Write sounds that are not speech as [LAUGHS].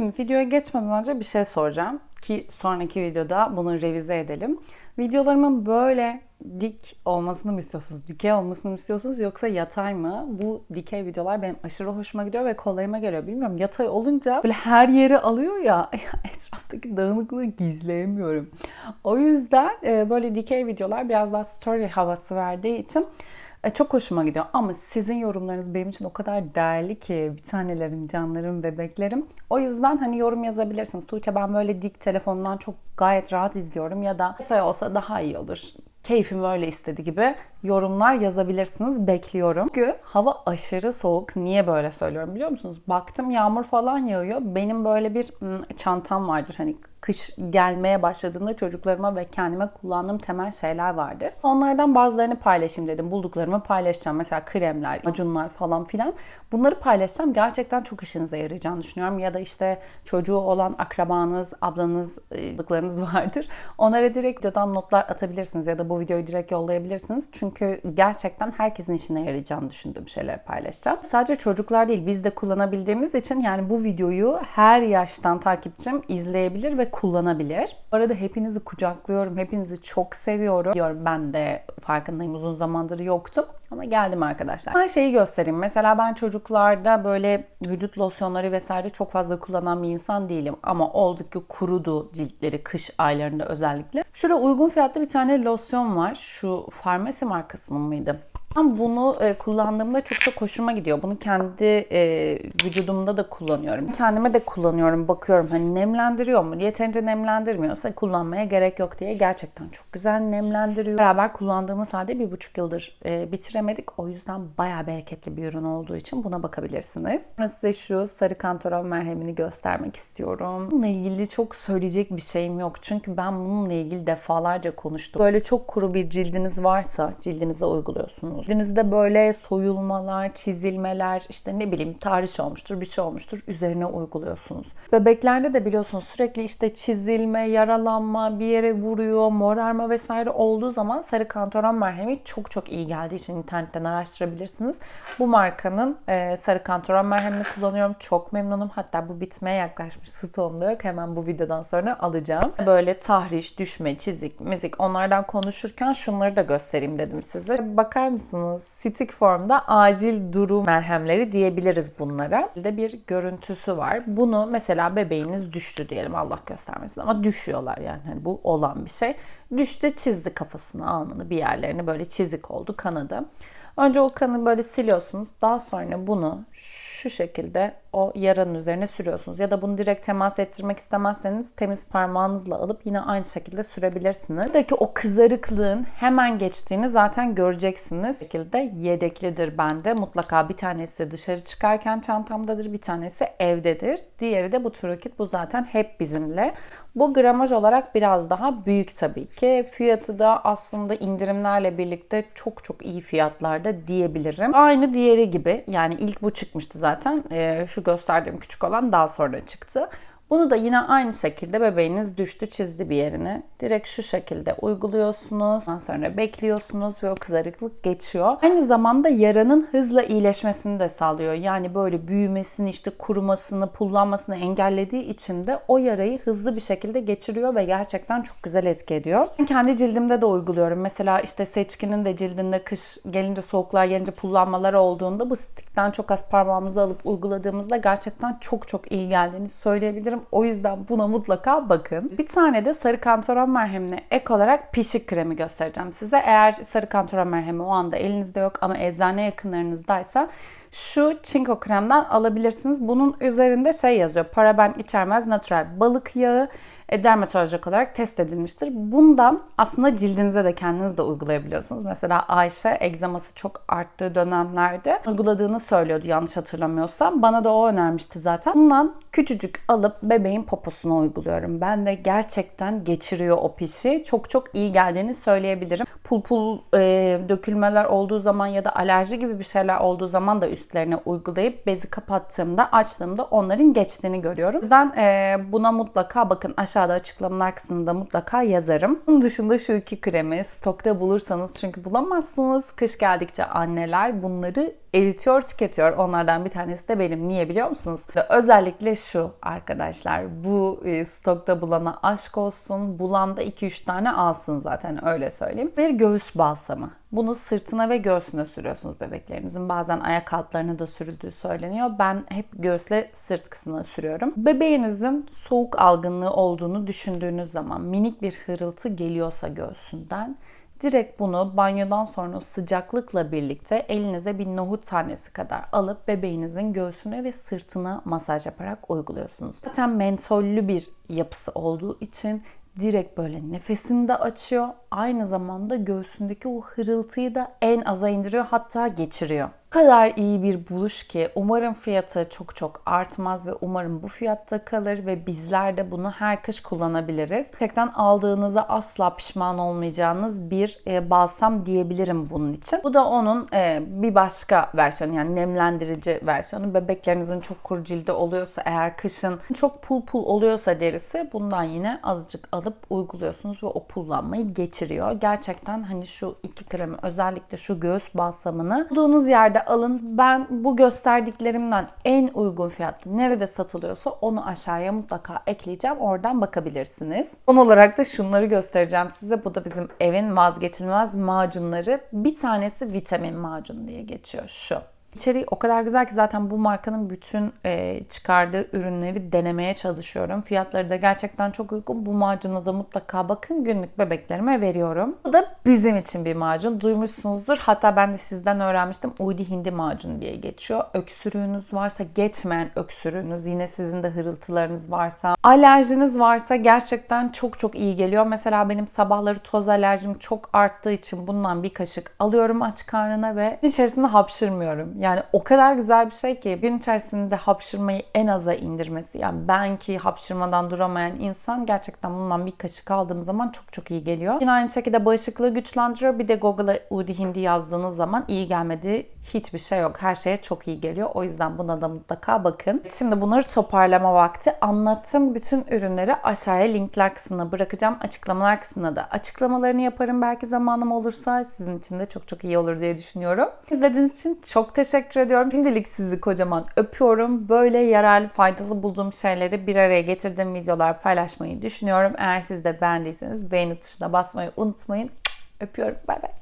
Şimdi videoya geçmeden önce bir şey soracağım ki sonraki videoda bunu revize edelim. Videolarımın böyle dik olmasını mı istiyorsunuz? Dikey olmasını mı istiyorsunuz? Yoksa yatay mı? Bu dikey videolar benim aşırı hoşuma gidiyor ve kolayıma geliyor. Bilmiyorum yatay olunca böyle her yeri alıyor ya [LAUGHS] etraftaki dağınıklığı gizleyemiyorum. O yüzden e, böyle dikey videolar biraz daha story havası verdiği için çok hoşuma gidiyor ama sizin yorumlarınız benim için o kadar değerli ki bir tanelerim, canlarım, bebeklerim. O yüzden hani yorum yazabilirsiniz. Tuğçe ben böyle dik telefondan çok gayet rahat izliyorum ya da detay olsa daha iyi olur. Keyfim öyle istedi gibi yorumlar yazabilirsiniz. Bekliyorum. Çünkü hava aşırı soğuk. Niye böyle söylüyorum biliyor musunuz? Baktım yağmur falan yağıyor. Benim böyle bir çantam vardır. Hani kış gelmeye başladığında çocuklarıma ve kendime kullandığım temel şeyler vardı. Onlardan bazılarını paylaşayım dedim. Bulduklarımı paylaşacağım. Mesela kremler, macunlar falan filan. Bunları paylaşacağım. Gerçekten çok işinize yarayacağını düşünüyorum. Ya da işte çocuğu olan akrabanız, ablanız, lıklarınız [LAUGHS] vardır. Onlara direkt videodan notlar atabilirsiniz ya da bu videoyu direkt yollayabilirsiniz. Çünkü gerçekten herkesin işine yarayacağını düşündüğüm şeyleri paylaşacağım. Sadece çocuklar değil biz de kullanabildiğimiz için yani bu videoyu her yaştan takipçim izleyebilir ve kullanabilir. Bu arada hepinizi kucaklıyorum. Hepinizi çok seviyorum. Diyorum ben de farkındayım uzun zamandır yoktum. Ama geldim arkadaşlar. Ben şeyi göstereyim. Mesela ben çocuklarda böyle vücut losyonları vesaire çok fazla kullanan bir insan değilim. Ama oldukça kurudu ciltleri kış aylarında özellikle. Şurada uygun fiyatlı bir tane losyon var. Şu farmasi markasının mıydı? Ben bunu e, kullandığımda çok çok hoşuma gidiyor. Bunu kendi e, vücudumda da kullanıyorum. Kendime de kullanıyorum. Bakıyorum hani nemlendiriyor mu? Yeterince nemlendirmiyorsa kullanmaya gerek yok diye gerçekten çok güzel nemlendiriyor. Beraber kullandığımız halde bir buçuk yıldır e, bitiremedik. O yüzden bayağı bereketli bir ürün olduğu için buna bakabilirsiniz. Sonra size şu sarı kantaron merhemini göstermek istiyorum. Bununla ilgili çok söyleyecek bir şeyim yok. Çünkü ben bununla ilgili defalarca konuştum. Böyle çok kuru bir cildiniz varsa cildinize uyguluyorsunuz musunuz? Cildinizde böyle soyulmalar, çizilmeler, işte ne bileyim tahriş olmuştur, bir şey olmuştur. Üzerine uyguluyorsunuz. Bebeklerde de biliyorsunuz sürekli işte çizilme, yaralanma, bir yere vuruyor, morarma vesaire olduğu zaman sarı kantaron merhemi çok çok iyi geldiği için internetten araştırabilirsiniz. Bu markanın e, sarı kantaron merhemini kullanıyorum. Çok memnunum. Hatta bu bitmeye yaklaşmış. Stoğumda yok. Hemen bu videodan sonra alacağım. Böyle tahriş, düşme, çizik, mizik onlardan konuşurken şunları da göstereyim dedim size. Bakar mısınız? Mısınız? Stick formda acil durum merhemleri diyebiliriz bunlara. Bir de bir görüntüsü var. Bunu mesela bebeğiniz düştü diyelim Allah göstermesin ama düşüyorlar yani hani bu olan bir şey. Düştü çizdi kafasını alnını bir yerlerini böyle çizik oldu kanadı. Önce o kanı böyle siliyorsunuz. Daha sonra bunu şu şekilde o yaranın üzerine sürüyorsunuz. Ya da bunu direkt temas ettirmek istemezseniz temiz parmağınızla alıp yine aynı şekilde sürebilirsiniz. Buradaki o kızarıklığın hemen geçtiğini zaten göreceksiniz. Bu şekilde yedeklidir bende. Mutlaka bir tanesi dışarı çıkarken çantamdadır, bir tanesi evdedir. Diğeri de bu Turukit. Bu zaten hep bizimle. Bu gramaj olarak biraz daha büyük tabii ki. Fiyatı da aslında indirimlerle birlikte çok çok iyi fiyatlarda diyebilirim. Aynı diğeri gibi. Yani ilk bu çıkmıştı zaten. Ee, şu gösterdiğim küçük olan daha sonra çıktı. Bunu da yine aynı şekilde bebeğiniz düştü çizdi bir yerine. Direkt şu şekilde uyguluyorsunuz. Ondan sonra bekliyorsunuz ve o kızarıklık geçiyor. Aynı zamanda yaranın hızla iyileşmesini de sağlıyor. Yani böyle büyümesini işte kurumasını, pullanmasını engellediği için de o yarayı hızlı bir şekilde geçiriyor ve gerçekten çok güzel etki ediyor. Ben kendi cildimde de uyguluyorum. Mesela işte seçkinin de cildinde kış gelince soğuklar gelince pullanmalar olduğunda bu stikten çok az parmağımızı alıp uyguladığımızda gerçekten çok çok iyi geldiğini söyleyebilirim O yüzden buna mutlaka bakın. Bir tane de sarı kantaron merhemine ek olarak pişik kremi göstereceğim size. Eğer sarı kantaron merhemi o anda elinizde yok ama eczane yakınlarınızdaysa şu çinko kremden alabilirsiniz. Bunun üzerinde şey yazıyor. Paraben içermez natural balık yağı dermatolojik olarak test edilmiştir. Bundan aslında cildinize de kendiniz de uygulayabiliyorsunuz. Mesela Ayşe egzaması çok arttığı dönemlerde uyguladığını söylüyordu yanlış hatırlamıyorsam. Bana da o önermişti zaten. Bundan küçücük alıp bebeğin poposuna uyguluyorum. Ben de gerçekten geçiriyor o pişi. Çok çok iyi geldiğini söyleyebilirim. Pul pul e, dökülmeler olduğu zaman ya da alerji gibi bir şeyler olduğu zaman da üstlerine uygulayıp bezi kapattığımda açtığımda onların geçtiğini görüyorum. O yüzden e, buna mutlaka bakın aşağı aşağıda açıklamalar kısmında mutlaka yazarım. Bunun dışında şu iki kremi stokta bulursanız çünkü bulamazsınız. Kış geldikçe anneler bunları eritiyor, tüketiyor. Onlardan bir tanesi de benim. Niye biliyor musunuz? Özellikle şu arkadaşlar. Bu e, stokta bulana aşk olsun. Bulan da 2-3 tane alsın zaten öyle söyleyeyim. Bir göğüs balsamı. Bunu sırtına ve göğsüne sürüyorsunuz bebeklerinizin. Bazen ayak altlarına da sürüldüğü söyleniyor. Ben hep göğüsle sırt kısmına sürüyorum. Bebeğinizin soğuk algınlığı olduğunu düşündüğünüz zaman minik bir hırıltı geliyorsa göğsünden Direkt bunu banyodan sonra sıcaklıkla birlikte elinize bir nohut tanesi kadar alıp bebeğinizin göğsüne ve sırtına masaj yaparak uyguluyorsunuz. Zaten mensollü bir yapısı olduğu için direkt böyle nefesini de açıyor. Aynı zamanda göğsündeki o hırıltıyı da en aza indiriyor hatta geçiriyor. Kadar iyi bir buluş ki umarım fiyatı çok çok artmaz ve umarım bu fiyatta kalır ve bizler de bunu her kış kullanabiliriz. Gerçekten aldığınızda asla pişman olmayacağınız bir e, balsam diyebilirim bunun için. Bu da onun e, bir başka versiyonu yani nemlendirici versiyonu. Bebeklerinizin çok kuru cildi oluyorsa eğer kışın çok pul pul oluyorsa derisi bundan yine azıcık alıp uyguluyorsunuz ve o pullanmayı geçiriyor. Gerçekten hani şu iki kremi özellikle şu göğüs balsamını bulduğunuz yerde alın. Ben bu gösterdiklerimden en uygun fiyatlı nerede satılıyorsa onu aşağıya mutlaka ekleyeceğim. Oradan bakabilirsiniz. Son olarak da şunları göstereceğim size. Bu da bizim evin vazgeçilmez macunları. Bir tanesi vitamin macunu diye geçiyor şu. İçeriği o kadar güzel ki zaten bu markanın bütün e, çıkardığı ürünleri denemeye çalışıyorum. Fiyatları da gerçekten çok uygun. Bu macuna da mutlaka bakın günlük bebeklerime veriyorum. Bu da bizim için bir macun. Duymuşsunuzdur. Hatta ben de sizden öğrenmiştim. Uydi hindi macunu diye geçiyor. Öksürüğünüz varsa geçmeyen öksürüğünüz. Yine sizin de hırıltılarınız varsa. Alerjiniz varsa gerçekten çok çok iyi geliyor. Mesela benim sabahları toz alerjim çok arttığı için bundan bir kaşık alıyorum aç karnına ve içerisinde hapşırmıyorum. Yani o kadar güzel bir şey ki gün içerisinde hapşırmayı en aza indirmesi. Yani ben ki hapşırmadan duramayan insan gerçekten bundan bir kaşık aldığım zaman çok çok iyi geliyor. Yine aynı şekilde bağışıklığı güçlendiriyor. Bir de Google'a Udi Hindi yazdığınız zaman iyi gelmediği hiçbir şey yok. Her şeye çok iyi geliyor. O yüzden buna da mutlaka bakın. Şimdi bunları toparlama vakti. Anlattığım bütün ürünleri aşağıya linkler kısmına bırakacağım. Açıklamalar kısmına da açıklamalarını yaparım. Belki zamanım olursa sizin için de çok çok iyi olur diye düşünüyorum. İzlediğiniz için çok teşekkür ediyorum. Şimdilik sizi kocaman öpüyorum. Böyle yararlı, faydalı bulduğum şeyleri bir araya getirdiğim videolar paylaşmayı düşünüyorum. Eğer siz de beğendiyseniz beğeni tuşuna basmayı unutmayın. Öpüyorum. Bay bay.